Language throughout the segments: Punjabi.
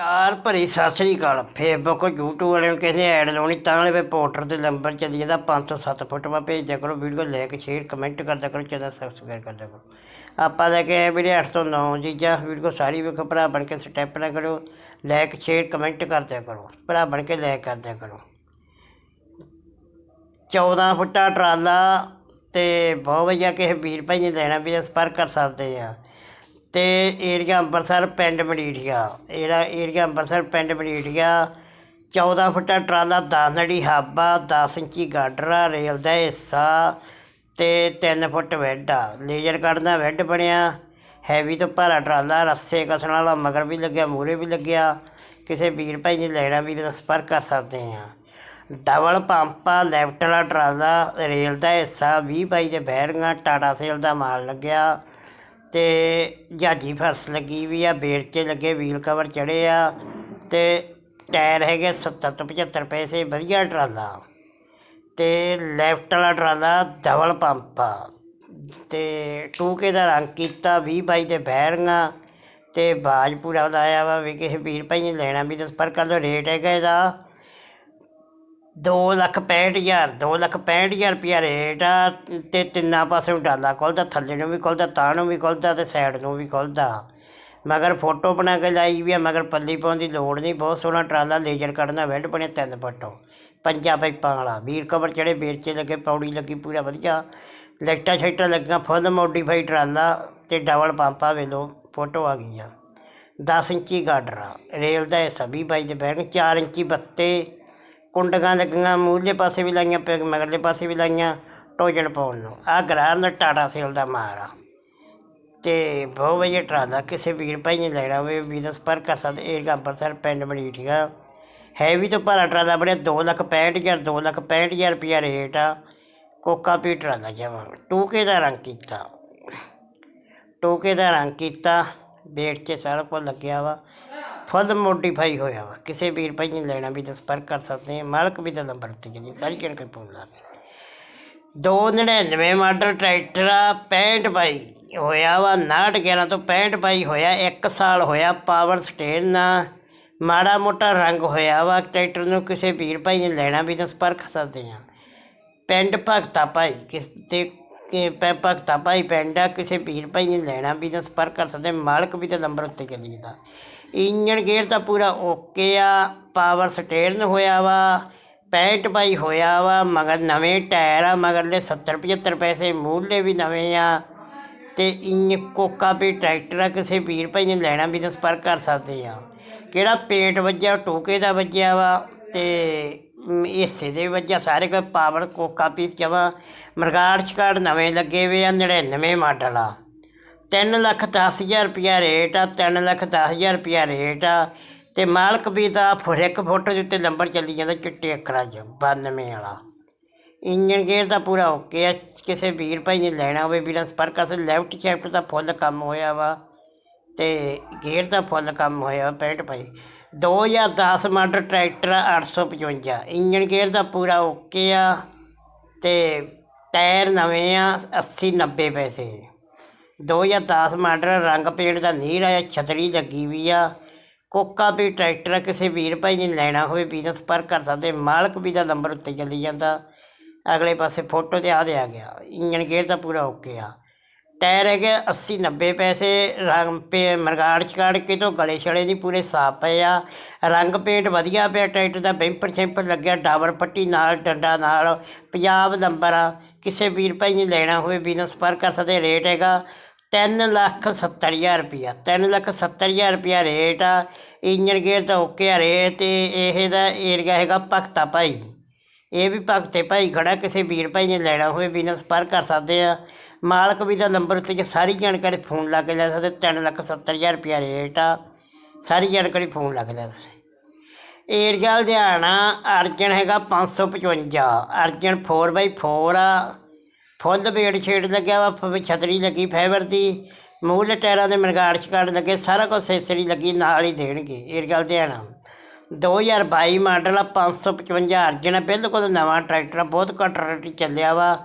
ਯਾਰ ਭਰੀ ਸਤਿ ਸ੍ਰੀ ਅਕਾਲ। ਫੇਸਬੁੱਕ YouTube ਵਾਲਿਆਂ ਨੂੰ ਕਿਸੇ ਐਡ ਲਾਉਣੀ, ਤਾਂ ਵਾਲੇ ਵੇ ਪੋਰਟਰ ਦੇ ਨੰਬਰ ਚੱਲੀ ਜਾਂਦਾ 507 ਫੁੱਟ ਵਾ ਭੇਜਿਆ ਕਰੋ ਵੀਡੀਓ ਲਾਈਕ ਸ਼ੇਅਰ ਕਮੈਂਟ ਕਰਦਾ ਕਰੋ, ਚੈਨਲ ਸਬਸਕ੍ਰਾਈਬ ਕਰਦਾ ਕਰੋ। ਆਪਾਂ ਲੈ ਕੇ ਆਏ ਵੀਰੇ 809 ਚੀਜ਼ਾਂ ਵੀਡੀਓ ਸਾਰੀ ਵੇਖੋ, ਭਰਾ ਬਣ ਕੇ ਸਟੈਪ ਨਾ ਕਰੋ ਲਾਈਕ ਸ਼ੇਅਰ ਕਮੈਂਟ ਕਰਦਿਆ ਕਰੋ, ਭਰਾ ਬਣ ਕੇ ਲਾਈਕ ਕਰਦਿਆ ਕਰੋ। 14 ਫੁੱਟਾ ਟਰਾਲਾ ਤੇ ਬਹੁਤ ਵਧੀਆ ਕਿਸੇ ਵੀਰ ਭਾਈ ਨੇ ਲੈਣਾ ਵੀ ਸੰਪਰਕ ਕਰ ਸਕਦੇ ਆ ਤੇ ਏਰੀਆ ਅੰਮ੍ਰਿਤਸਰ ਪਿੰਡ ਮਡੀਠੀਆ ਇਹਦਾ ਏਰੀਆ ਅੰਮ੍ਰਿਤਸਰ ਪਿੰਡ ਮਡੀਠੀਆ 14 ਫੁੱਟਾ ਟਰਾਲਾ 10 ਨੜੀ ਹਾਬਾ 10 ਇੰਚੀ ਗਾਡਰਾ, ਰੇਲ ਦਾ ਹਿੱਸਾ ਤੇ 3 ਫੁੱਟ ਵੈੱਡ ਆ। ਲੇਜ਼ਰ ਕੱਟ ਦਾ ਵੈੱਡ ਬਣਿਆ। ਹੈਵੀ ਤੋਂ ਭਾਰਾ ਟਰਾਲਾ, ਰੱਸੇ ਕਸਣ ਵਾਲਾ ਮਗਰ ਵੀ ਲੱਗਿਆ ਮੂਰੇ ਵੀ ਲੱਗਿਆ। ਕਿਸੇ ਵੀਰ ਭਾਈ ਨੇ ਲੈਣਾ, ਵੀਰ ਦਾ ਸੰਪਰਕ ਕਰ ਸਕਦੇ ਆ ਡਬਲ ਪੰਪ ਆ ਲੈਫਟ ਵਾਲਾ ਟਰਾਲਾ, ਰੇਲ ਦਾ ਹਿੱਸਾ 20 ਬਾਈ ਦੇ ਬੈਰਿੰਗਾਂ ਟਾਟਾ ਸੇਲ ਦਾ ਮਾਲ ਲੱਗਿਆ। ਤੇ ਜਾਜੀ ਫਰਸ ਲੱਗੀ ਵੀ ਆ ਬੇਰਚੇ ਲੱਗੇ ਵੀਲ ਕਵਰ ਚੜੇ ਆ ਤੇ ਟਾਇਰ ਹੈਗੇ 70 ਤੋਂ 75 ਪੈਸੇ, ਵਧੀਆ ਟਰਾਲਾ। ਤੇ ਲੈਫਟ ਵਾਲਾ ਟਰਾਲਾ ਡਬਲ ਪੰਪ ਆ। ਤੇ ਟੂਕੇ ਦਾ ਰੰਗ ਕੀਤਾ 20 ਬਾਈ ਦੇ ਬੈਰਿੰਗਾਂ ਤੇ ਬਾਜ ਪੂਰਾ ਲਾਇਆ ਵਾ ਵੀ ਕਿਸੇ ਵੀਰ ਭਾਈ ਨੇ ਲੈਣਾ ਵੀ ਦੱਸ ਪਰ ਕਰ ਰੇਟ ਹੈਗਾ ਇਹਦਾ ਦੋ ਲੱਖ ਪੈਂਹਠ ਹਜ਼ਾਰ, ਦੋ ਲੱਖ ਪੈਂਹਠ ਹਜ਼ਾਰ ਰੁਪਇਆ ਰੇਟ ਆ ਅਤੇ ਤਿੰਨਾਂ ਪਾਸੇ ਡਾਲਾ ਖੁੱਲਦਾ, ਥੱਲੇ ਨੂੰ ਵੀ ਖੁੱਲ੍ਹਦਾ ਤਾਂ ਨੂੰ ਵੀ ਖੁੱਲ੍ਹਦਾ ਅਤੇ ਸਾਈਡ ਨੂੰ ਵੀ ਖੁੱਲ੍ਹਦਾ ਮਗਰ ਫੋਟੋ ਬਣਾ ਕੇ ਲਾਈ ਵੀ ਆ, ਮਗਰ ਪੱਲੀ ਪਾਉਣ ਦੀ ਲੋੜ ਨਹੀਂ, ਬਹੁਤ ਸੋਹਣਾ ਟਰਾਲਾ, ਲੇਜ਼ਰ ਕੱਢਣਾ, ਵੈਡ ਬਣਿਆ ਤਿੰਨ ਫੁੱਟੋਂ। ਪੰਜਾਂ ਪਾਈਪਾਂ ਵਾਲਾ ਵੀਰ ਕਵਰ ਚੜੇ ਵੇਰਚੇ ਲੱਗੇ, ਪੌੜੀ ਲੱਗੀ, ਪੂਰਾ ਵਧੀਆ। ਲਾਈਟਾਂ ਸ਼ਾਈਟਾਂ ਲੱਗੀਆਂ, ਫੁੱਲ ਮੋਡੀਫਾਈ ਟਰਾਲਾ ਤੇ ਡਬਲ ਪੰਪਾ ਵੇਲੋ ਫੋਟੋ ਆ ਗਈ ਆ 10 ਇੰਚੀ ਗਾਡਰਾ, ਰੇਲ ਦਾ ਹਿੱਸਾ ਵੀ ਬਾਈ ਦੇ ਬੈਠ 4 ਇੰਚੀ ਬੱਤੇ ਕੁੰਡਕਾਂ ਲੱਗੀਆਂ ਮੂਹਰਲੇ ਪਾਸੇ ਵੀ ਲਾਈਆਂ ਪੈ ਮਗਰਲੇ ਪਾਸੇ ਵੀ ਲਾਈਆਂ ਟੋਜਣ ਪਾਉਣ ਨੂੰ। ਆਹ ਗਰਾਰ ਟਾਟਾ ਸੇਲ ਦਾ ਮਾਲ ਆ। ਤੇ ਬਹੁਤ ਵਧੀਆ ਟਰਾਲਾ ਕਿਸੇ ਵੀਰ ਭਾਈ ਨੇ ਲੈਣਾ ਹੋਵੇ, ਵੀਰ ਦਾ ਸੰਪਰਕ ਕਰ ਸਕਦੇ, ਇਹ ਅੰਮ੍ਰਿਤਸਰ ਪਿੰਡ ਮਨੀਠੀਆ ਹੈ ਵੀ ਤਾਂ ਭਾਰਾ ਟਰਾਲਾ ਬਣਿਆ, ਦੋ ਲੱਖ ਪੈਂਹਠ ਹਜ਼ਾਰ, ਦੋ ਲੱਖ ਪੈਂਹਠ ਹਜ਼ਾਰ ਰੁਪਇਆ ਰੇਟ ਆ। ਕੋਕਾ ਪੀ ਟਰਾਲਾ ਜਮਾ। ਟੂਕੇ ਦਾ ਰੰਗ ਕੀਤਾ। ਟੋਕੇ ਦਾ ਰੰਗ ਕੀਤਾ ਬੇਟ ਕੇ ਸਾਰਾ ਕੁਝ ਲੱਗਿਆ ਵਾ। ਫੁੱਲ ਮੋਡੀਫਾਈ ਹੋਇਆ ਵਾ। ਕਿਸੇ ਵੀਰ ਭਾਈ ਨੇ ਲੈਣਾ ਵੀ ਤਾਂ ਸੰਪਰਕ ਕਰ ਸਕਦੇ ਆ ਮਾਲਕ ਵੀ ਦਾ ਨੰਬਰ ਉੱਤੇ ਜੀ ਸਾਰੀ ਜਾਣਕਾਰੀ ਪਾਉਣ ਲੱਗ ਦੋ 99 ਮਾਡਲ ਟਰੈਕਟਰ ਆ 65 ਬਾਈ ਹੋਇਆ ਵਾ। 59 11 ਤੋਂ 65 ਬਾਈ ਹੋਇਆ। 1 ਸਾਲ ਹੋਇਆ ਪਾਵਰ ਸਟੇਨ ਨਾ। ਮਾੜਾ ਮੋਟਾ ਰੰਗ ਹੋਇਆ ਵਾ। ਟਰੈਕਟਰ ਨੂੰ ਕਿਸੇ ਵੀਰ ਭਾਈ ਨੇ ਲੈਣਾ ਵੀ ਤਾਂ ਸੰਪਰਕ ਸਕਦੇ ਆ ਪਿੰਡ ਭਗਤਾ ਭਾਈ ਕਿਸ ਤੇ ਕਿ ਭਗਤਾ ਭਾਈ ਪਿੰਡ ਆ। ਕਿਸੇ ਵੀਰ ਭਾਈ ਨੇ ਲੈਣਾ ਵੀ ਤਾਂ ਸੰਪਰਕ ਕਰ ਸਕਦੇ। ਮਾਲਕ ਵੀ ਤਾਂ ਨੰਬਰ ਉੱਤੇ ਚੱਲੀ ਜਾਂਦਾ। ਇੰਜਣ ਗੇਅਰ ਤਾਂ ਪੂਰਾ ਓਕੇ ਆ ਪਾਵਰ ਸਟੇਰਨ ਹੋਇਆ ਵਾ 65 ਬਾਈ ਹੋਇਆ ਵਾ, ਮਗਰ ਨਵੇਂ ਟਾਇਰ ਆ ਮਗਰਲੇ 70 75 ਪੈਸੇ ਮੂਹਰਲੇ ਵੀ ਨਵੇਂ ਆ। ਤੇ ਇੰਜ ਕੋਕਾ ਵੀ ਟਰੈਕਟਰ ਆ, ਕਿਸੇ ਵੀਰ ਭਾਈ ਨੇ ਲੈਣਾ ਵੀ ਤਾਂ ਸੰਪਰਕ ਕਰ ਸਕਦੇ ਆ। ਕਿਹੜਾ ਪੇਂਟ ਵੱਜਿਆ, ਟੋਕੇ ਦਾ ਵੱਜਿਆ ਵਾ, ਤੇ ਹਿੱਸੇ ਦੇ ਵੱਜਿਆ, ਸਾਰੇ ਕੋ ਪਾਵਰ ਕੋਕਾ ਪੀਸ ਜਮਾ ਮਰਗਾੜ ਚਕਾੜ ਨਵੇਂ ਲੱਗੇ ਵੇ ਆ 99 ਮਾਡਲ ਆ। ਤਿੰਨ ਲੱਖ ਦਸ ਹਜ਼ਾਰ ਰੁਪਇਆ ਰੇਟ ਆ, ਤਿੰਨ ਲੱਖ ਦਸ ਹਜ਼ਾਰ ਰੁਪਇਆ ਰੇਟ ਆ। ਤੇ ਮਾਲਕ ਵੀ ਦਾ ਫੁਰ ਇੱਕ ਫੋਟੋ ਦੇ ਉੱਤੇ ਨੰਬਰ ਚੱਲੀ ਜਾਂਦਾ, ਚਿੱਟੇ ਅੱਖਰਾਂ 'ਚ 92 ਵਾਲਾ। ਇੰਜਨ ਗੇਅਰ ਦਾ ਪੂਰਾ ਓਕੇ ਆ, ਕਿਸੇ ਵੀਰ ਭਾਈ ਨੇ ਲੈਣਾ ਹੋਵੇ, ਵੀਰਾਂ ਸੰਪਰਕ ਕਰ ਲੈਫਟ ਸ਼ੈਫਟ ਦਾ ਫੁੱਲ ਕੰਮ ਹੋਇਆ ਵਾ। ਤੇ ਗੇਅਰ ਦਾ ਫੁੱਲ ਕੰਮ ਹੋਇਆ 65 ਭਾਈ। 2010 ਮਾਡਲ ਟਰੈਕਟਰ ਆ 855 ਇੰਜਨ ਗੇਅਰ ਦਾ ਪੂਰਾ ਓਕੇ ਆ, ਤੇ ਟਾਇਰ ਨਵੇਂ ਆ 80 90 ਪੈਸੇ। 2010 ਮਾਡਲ ਰੰਗ ਪੇਂਟ ਦਾ ਨੀਰ ਆਇਆ ਛਤਰੀ ਲੱਗੀ ਵੀ ਆ। ਕੋਕਾ ਵੀ ਟਰੈਕਟਰ ਆ, ਕਿਸੇ ਵੀਰ ਭਾਈ ਨੇ ਲੈਣਾ ਹੋਵੇ ਵੀ ਤਾਂ ਸੰਪਰਕ ਕਰ ਸਕਦੇ ਮਾਲਕ ਵੀ ਦਾ ਨੰਬਰ ਉੱਤੇ ਚੱਲੀ ਜਾਂਦਾ। ਅਗਲੇ ਪਾਸੇ ਫੋਟੋ ਤੇ ਆ ਦੇ ਆ ਗਿਆ ਇੰਜਨ ਗੇਅਰ ਤਾਂ ਪੂਰਾ ਓਕੇ ਆ। ਟਾਇਰ ਹੈਗੇ 80 90 ਪੈਸੇ ਰੰਗ ਪੇ ਮਰਗਾੜ ਚਕਾੜ ਕੇ ਤੋਂ ਗਲੇ ਛਲੇ ਨਹੀਂ ਪੂਰੇ ਸਾਫ਼ ਪਏ ਆ। ਰੰਗ ਪੇਂਟ ਵਧੀਆ ਪਿਆ ਟਰੈਕਟਰ ਦਾ ਬੈਂਪਰ ਸ਼ੈਂਪਰ ਲੱਗਿਆ ਡਾਬਰ ਪੱਟੀ ਨਾਲ ਡੰਡਾ ਨਾਲ ਪੰਜਾਬ ਨੰਬਰ ਆ। ਕਿਸੇ ਵੀਰ ਭਾਈ ਨੇ ਲੈਣਾ ਹੋਵੇ ਬਿਜਨਸ ਪਰ ਕਰ ਸਕਦੇ ਰੇਟ ਹੈਗਾ। ਤਿੰਨ ਲੱਖ ਸੱਤਰ ਹਜ਼ਾਰ ਰੁਪਈਆ ਤਿੰਨ ਲੱਖ ਸੱਤਰ ਹਜ਼ਾਰ ਰੁਪਇਆ ਰੇਟ ਆ। ਇੰਜਨ ਗੇਅਰ ਤਾਂ ਓਕੇ ਆ ਰੇਟ ਤੇ ਇਹ ਦਾ ਏਰੀਆ ਹੈਗਾ ਭਗਤਾ ਭਾਈ। ਇਹ ਵੀ ਭਗਤੇ ਭਾਈ ਖੜਾ, ਕਿਸੇ ਵੀਰ ਭਾਈ ਨੇ ਲੈਣਾ ਹੋਵੇ, ਬਿਨਾਂ ਸੰਪਰਕ ਕਰ ਸਕਦੇ ਆ। ਮਾਲਕ ਵੀ ਦਾ ਨੰਬਰ ਉੱਤੇ ਜੇ ਸਾਰੀ ਜਾਣਕਾਰੀ ਫੋਨ ਲਾ ਕੇ ਲੈ ਸਕਦੇ, ਤਿੰਨ ਲੱਖ ਸੱਤਰ ਹਜ਼ਾਰ ਰੁਪਇਆ ਰੇਟ ਆ। ਸਾਰੀ ਜਾਣਕਾਰੀ ਫੋਨ ਲਾ ਕੇ ਲੈ ਸਕਦੇ। ਏਰੀਆ ਲੁਧਿਆਣਾ, ਅਰਜਨ ਹੈਗਾ 555 ਅਰਜਨ 4x4 ਆ। ਫੁੱਲ ਬੇੜ ਛੇੜ ਲੱਗਿਆ ਵਾ, ਫ- ਛਤਰੀ ਲੱਗੀ ਫਾਈਬਰ ਦੀ ਮੂਲ ਟਾਇਰਾਂ ਦੇ ਮਨਗਾੜ ਛਕਾੜ ਲੱਗੇ, ਸਾਰਾ ਕੁਝ ਸੇਸਰੀ ਲੱਗੀ, ਨਾਲ ਹੀ ਦੇਣਗੇ ਏਰੀਆ ਲੁਧਿਆਣਾ 2022 ਮਾਡਲ ਆ 555 ਅਰਜਨ ਆ, ਬਿਲਕੁਲ ਨਵਾਂ ਟਰੈਕਟਰ ਆ, ਬਹੁਤ ਘੱਟ ਰੇਟ 'ਚ ਚੱਲਿਆ ਵਾ।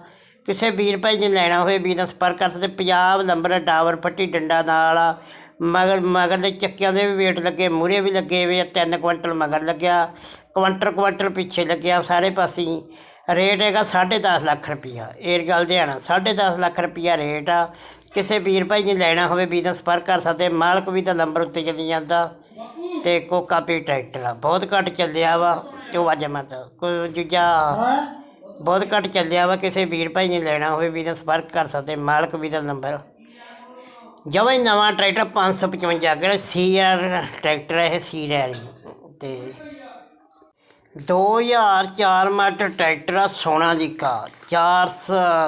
ਕਿਸੇ ਵੀਰ ਭਾਈ ਨੇ ਲੈਣਾ ਹੋਵੇ, ਵੀਰ ਨਾਲ ਸੰਪਰਕ ਕਰ ਸਕਦੇ, ਪੰਜਾਬ ਨੰਬਰ ਡਾਵਰ ਪੱਟੀ ਡੰਡਾ ਨਾਲ ਆ। ਮਗਰ ਮਗਰ ਦੇ ਚੱਕਿਆਂ ਦੇ ਵੀ ਵੇਟ ਲੱਗੇ ਮੂਰੇ ਵੀ ਲੱਗੇ ਵੇ ਆ, ਤਿੰਨ ਕੁਇੰਟਲ ਮਗਰ ਲੱਗਿਆ ਕੁਇੰਟਲ ਕੁਇੰਟਲ ਪਿੱਛੇ ਲੱਗਿਆ, ਸਾਰੇ ਪਾਸੇ ਹੀ। ਰੇਟ ਹੈਗਾ 10.5 ਲੱਖ ਰੁਪਈਆ। ਏਰੀਆ ਲੁਧਿਆਣਾ 10.5 ਲੱਖ ਰੁਪਈਆ ਰੇਟ ਆ। ਕਿਸੇ ਵੀਰ ਭਾਈ ਨੇ ਲੈਣਾ ਹੋਵੇ ਵੀ ਤਾਂ ਸੰਪਰਕ ਕਰ ਸਕਦੇ ਮਾਲਕ ਵੀ ਤਾਂ ਨੰਬਰ ਉੱਤੇ ਚੱਲੀ ਜਾਂਦਾ। ਤੇ ਕੋਕਾ ਪੀ ਟਰੈਕਟਰ ਆ। ਬਹੁਤ ਘੱਟ ਚੱਲਿਆ ਵਾ। ਉਹ ਅੱਜ ਮਤ? ਕੋਈ ਦੂਜਾ? ਬਹੁਤ ਘੱਟ ਚੱਲਿਆ ਵਾ। ਕਿਸੇ ਵੀਰ ਭਾਈ ਨੇ ਲੈਣਾ ਹੋਵੇ ਵੀ ਤਾਂ ਸੰਪਰਕ ਕਰ ਸਕਦੇ ਮਾਲਕ ਵੀ ਦਾ ਨੰਬਰ ਜਮਾਂ ਹੀ ਨਵਾਂ ਟਰੈਕਟਰ 555 ਜਿਹੜਾ ਸੀਆਰ ਟਰੈਕਟਰ ਹੈ ਇਹ ਸੀਆਰ ਤੇ 2004 ਮਾਡਲ ਟਰੈਕਟਰ ਆ ਸੋਨਾ ਸੋਨਾਲੀਕਾ 4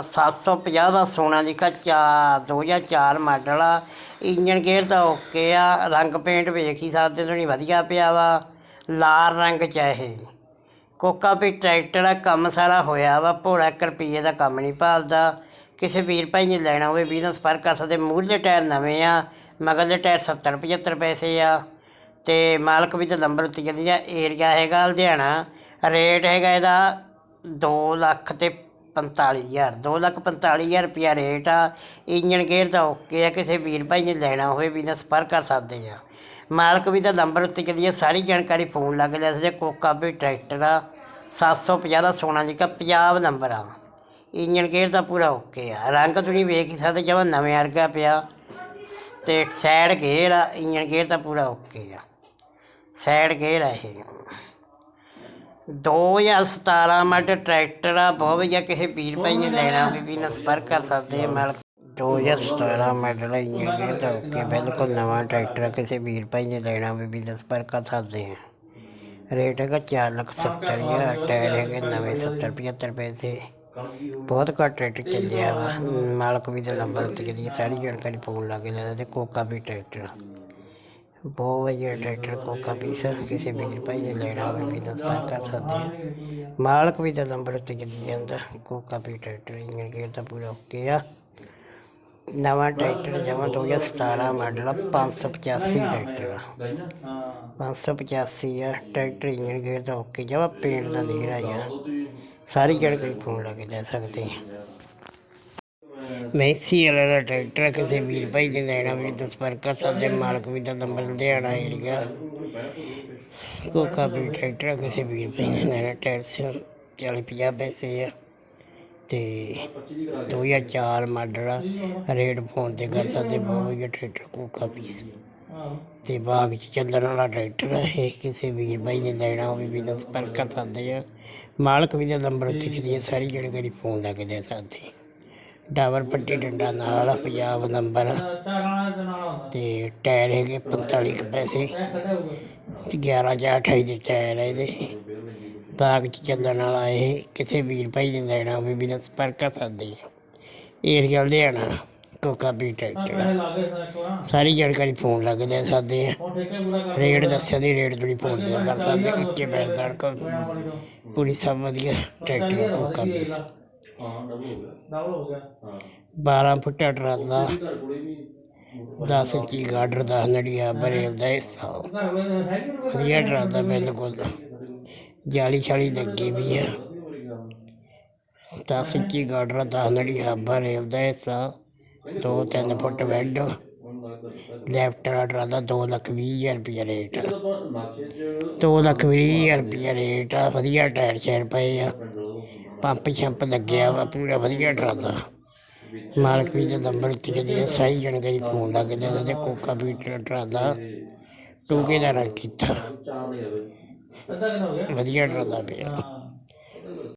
750 ਦਾ ਸੋਨਾ ਸੋਨਾਲੀਕਾ ਚਾ 2004 ਮਾਡਲ ਆ। ਇੰਜਨ ਗੇਅਰ ਤਾਂ ਓਕੇ ਆ, ਰੰਗ ਪੇਂਟ ਵੇਖ ਹੀ ਸਕਦੇ ਤੁਸੀਂ ਵਧੀਆ ਪਿਆ ਵਾ। ਲਾਲ ਰੰਗ ਚ ਇਹ। ਕੋਕਾ ਵੀ ਟਰੈਕਟਰ ਆ, ਕੰਮ ਸਾਰਾ ਹੋਇਆ ਵਾ, ਭੋਲਾ ਇੱਕ ਰੁਪਈਏ ਦਾ ਕੰਮ ਨਹੀਂ ਭਾਲਦਾ। ਕਿਸੇ ਵੀਰ ਭਾਈ ਨੇ ਲੈਣਾ ਹੋਵੇ ਵੀ ਨਾਲ ਸੰਪਰਕ ਕਰ ਸਕਦੇ, ਮੂਹਰਲੇ ਟਾਇਰ ਨਵੇਂ ਆ, ਮਗਰਲੇ ਟਾਇਰ 70 75 ਪੈਸੇ ਆ। ਤੇ ਮਾਲਕ ਵੀ ਤਾਂ ਨੰਬਰ ਉੱਤੇ ਚੱਲੀ ਆ ਏਰੀਆ ਹੈਗਾ ਲੁਧਿਆਣਾ ਰੇਟ ਹੈਗਾ ਇਹਦਾ 2 ਲੱਖ ਤੇ 45000 2 ਲੱਖ 45000 ਰੁਪਿਆ ਰੇਟ ਆ। ਇੰਜਨ ਗੇਅਰ ਤਾਂ ਓਕੇ ਆ, ਕਿਸੇ ਵੀਰ ਭਾਈ ਨੇ ਲੈਣਾ ਹੋਵੇ ਵੀ ਨਾਲ ਸੰਪਰਕ ਕਰ ਸਕਦੇ ਆ। ਮਾਲਕ ਵੀ ਤਾਂ ਨੰਬਰ ਉੱਤੇ ਚੱਲੀ ਆ, ਸਾਰੀ ਜਾਣਕਾਰੀ ਫੋਨ ਲੱਗ ਲਿਆ ਸੀ ਕੋਕਾ ਵੀ ਟਰੈਕਟਰ ਆ 750 ਦਾ ਸੋਨਾ ਜੀ ਕਾ ਪੰਜਾਬ ਨੰਬਰ ਆ। ਇੰਜਨ ਗੇਅਰ ਤਾਂ ਪੂਰਾ ਓਕੇ ਆ, ਰੰਗ ਤੁਸੀਂ ਵੇਖ ਹੀ ਸਕਦੇ ਜਮਾ ਨਵੇਂ ਵਰਗਾ ਪਿਆ, ਤੇ ਸਾਈਡ ਗੇਅਰ ਆ ਇੰਜਨ ਗੇਅਰ ਤਾਂ ਪੂਰਾ ਓਕੇ ਆ। ਸਾਈਡ ਗੇਅਰ ਆ ਇਹ। 2017 ਮਾਡਲ ਟਰੈਕਟਰ ਆ ਬਹੁਤ ਵਧੀਆ ਕਿਸੇ ਵੀਰ ਭਾਈ ਨੇ ਲੈਣਾ ਹੋਵੇ ਵੀ ਨਾਲ ਸੰਪਰਕ ਕਰ ਸਕਦੇ ਆ ਮਾਲਕ 2017 ਮਾਡਲ ਆ, ਇੰਜਨ ਗੇਅਰ ਤਾਂ ਓਕੇ ਬਿਲਕੁਲ ਨਵਾਂ ਟਰੈਕਟਰ ਆ ਕਿਸੇ ਵੀਰ ਭਾਈ ਨੇ ਲੈਣਾ ਹੋਵੇ ਵੀ ਨਾਲ ਸੰਪਰਕ ਕਰ ਸਕਦੇ ਆ। ਰੇਟ ਹੈਗਾ ਚਾਰ ਲੱਖ ਸੱਤਰ ਹਜ਼ਾਰ ਟਾਇਰ ਹੈਗੇ ਨਵੇਂ 70 75 ਪੈਸੇ ਬਹੁਤ ਘੱਟ ਰੇਟ ਚੱਲਿਆ ਵਾ। ਮਾਲਕ ਵੀ ਦਾ ਨੰਬਰ ਉੱਤੇ ਜਿਹੜੀ ਸਾਰੀ ਜਾਣਕਾਰੀ ਪਾਉਣ ਲੱਗੇ ਲੈਦਾ ਤੇ ਕੋਕਾ ਵੀ ਟਰੈਕਟਰ ਬਹੁਤ ਵਧੀਆ ਟਰੈਕਟਰ ਕੋਕਾ ਪੀਸ ਕਿਸੇ ਵੀਰ ਭਾਈ ਨੇ ਲੈਣਾ ਹੋਵੇ ਵੀ ਤਾਂ ਸੰਪਰਕ ਕਰ ਸਕਦੇ ਆ। ਮਾਲਕ ਵੀ ਦਾ ਨੰਬਰ ਉੱਤੇ ਚੱਲੀ ਜਾਂਦਾ, ਕੋਕਾ ਪੀ ਟਰੈਕਟਰ ਇੰਜਨ ਗੇਅਰ ਤਾਂ ਪੂਰਾ ਓਕੇ ਆ। ਨਵਾਂ ਟਰੈਕਟਰ ਜਮਾ 2017 ਮਾਡਲ ਆ 585 ਟਰੈਕਟਰ ਆ। 585 ਆ, ਟਰੈਕਟਰ ਇੰਜਨ ਗੇਅਰ ਤਾਂ ਓਕੇ, ਜਮਾ ਪੇਂਟ ਦਾ ਨਹੀਂ ਆ। ਸਾਰੀ ਜਾਣਕਾਰੀ ਫੋਨ ਲਾ ਕੇ ਲੈ ਸਕਦੇ ਆ। ਮੈਸੀ ਵਾਲਾ ਦਾ ਟਰੈਕਟਰ ਆ, ਕਿਸੇ ਵੀਰ ਭਾਈ ਨੇ ਲੈਣਾ ਵੀ ਤਾਂ ਸੰਪਰਕ ਕਰ ਸਕਦੇ ਮਾਲਕ ਵੀ ਦਾ ਨੰਬਰ ਲੁਧਿਆਣਾ ਏਰੀਆ ਕੋਕਾ ਵੀ ਟਰੈਕਟਰ ਆ, ਕਿਸੇ ਵੀਰ ਭਾਈ ਨੇ ਲੈਣਾ ਟਾਇਰ ਸੇ 40 50 ਪੈਸੇ ਆ। ਤੇ 2004 ਮਾਡਲ ਆ ਰੇਡ ਫੋਨ ਤੇ ਕਰ ਸਕਦੇ ਬਹੁਤ ਵਧੀਆ ਟਰੈਕਟਰ ਕੋਕਾ ਪੀਸ। ਤੇ ਬਾਗ 'ਚ ਚੱਲਣ ਵਾਲਾ ਟਰੈਕਟਰ ਆ ਇਹ ਕਿਸੇ ਵੀਰ ਭਾਈ ਨੇ ਲੈਣਾ ਹੋਵੇ ਵੀ ਤਾਂ ਸੰਪਰਕ ਕਰ ਸਕਦੇ ਆ। ਮਾਲਕ ਵੀ ਦਾ ਨੰਬਰ ਉੱਤੇ ਚੱਲੀਏ ਸਾਰੀ ਜਾਣਕਾਰੀ ਫੋਨ ਲਾ ਕੇ ਦੇ ਸਕਦੇ। ਡਾਵਰ ਪੱਟੀ ਡੰਡਾ ਨਾਲ, ਪੰਜਾਬ ਨੰਬਰ ਆ। ਤੇ ਟਾਇਰ ਹੈਗੇ 45 ਕੁ ਪੈਸੇ। ਤੇ 11 ਜਾਂ 28 ਦੇ ਟਾਇਰ ਹੈ ਇਹਦੇ। ਬਾਗ 'ਚ ਚੱਲਣ ਵਾਲਾ ਇਹ ਕਿਸੇ ਵੀਰ ਭਾਈ ਨੇ ਲੈਣਾ ਹੋਵੇ, ਵੀ ਤਾਂ ਪਰ ਕਰ ਸਕਦੇ ਆ। ਏਰੀਆ ਲੁਧਿਆਣਾ, ਕੋਕਾ ਵੀ ਟਰੈਕਟਰ ਸਾਰੀ ਜਾਣਕਾਰੀ ਫੋਨ ਲਾ ਕੇ ਲੈ ਸਕਦੇ ਆ। ਰੇਟ ਦੱਸਿਆ ਦੀ ਰੇਟ ਤੁਸੀਂ ਫੋਨ ਤੇ ਕਰ ਸਕਦੇ ਹੋ ਉੱਚੇ ਕੋ ਪੂਰੀ ਸਭ ਵਧੀਆ, ਟਰੈਕਟਰ ਕੋਕਾ ਪੀਸ 12 ਫੁੱਟਾ ਟਰਾਲਾ 10 ਇੰਚੀ ਗਾਡਰ ਦਾ ਨੜੀਆ ਬਰੇਲ ਦਾ ਹਿੱਸਾ ਵਧੀਆ ਟਰਾਲਾ ਬਿਲਕੁਲ ਜਾਲੀ ਛਾਲੀ ਲੱਗੀ ਵੀ ਆ 10 ਇੰਚੀ ਗਾਡਰ ਦਾ ਨੜੀਆ ਬਰੇਲ ਦਾ ਹਿੱਸਾ 2-3 ਫੁੱਟ ਬੈੱਡ ਲੈਫਟ ਵਾਲਾ ਟਰਾਲਾ 2 ਲੱਖ ਵੀਹ ਹਜ਼ਾਰ ਰੁਪਇਆ ਰੇਟ ਦੋ ਲੱਖ ਵੀਹ ਹਜ਼ਾਰ ਰੁਪਇਆ ਰੇਟ ਆ ਵਧੀਆ ਟਾਇਰ ਸ਼ੇਰ ਪਏ ਆ ਪੰਪ ਛੰਪ ਲੱਗਿਆ ਵਾ ਪੂਰਾ ਵਧੀਆ ਟਰਾਲਾ ਮਾਲਕ ਵੀ ਦਾ ਨੰਬਰ ਉੱਤੇ ਚੱਲੀ ਸਹੀ ਜਾਣਕਾਰੀ ਫੋਨ ਲਾ ਕੇ ਦੇ ਦਿੰਦੇ ਕੋਕਾ ਵੀ ਟਰਾਲਾ ਟੂਕੇ ਦਾ ਰੰਗ ਕੀਤਾ। ਵਧੀਆ ਟਰਾਲਾ ਪਿਆ।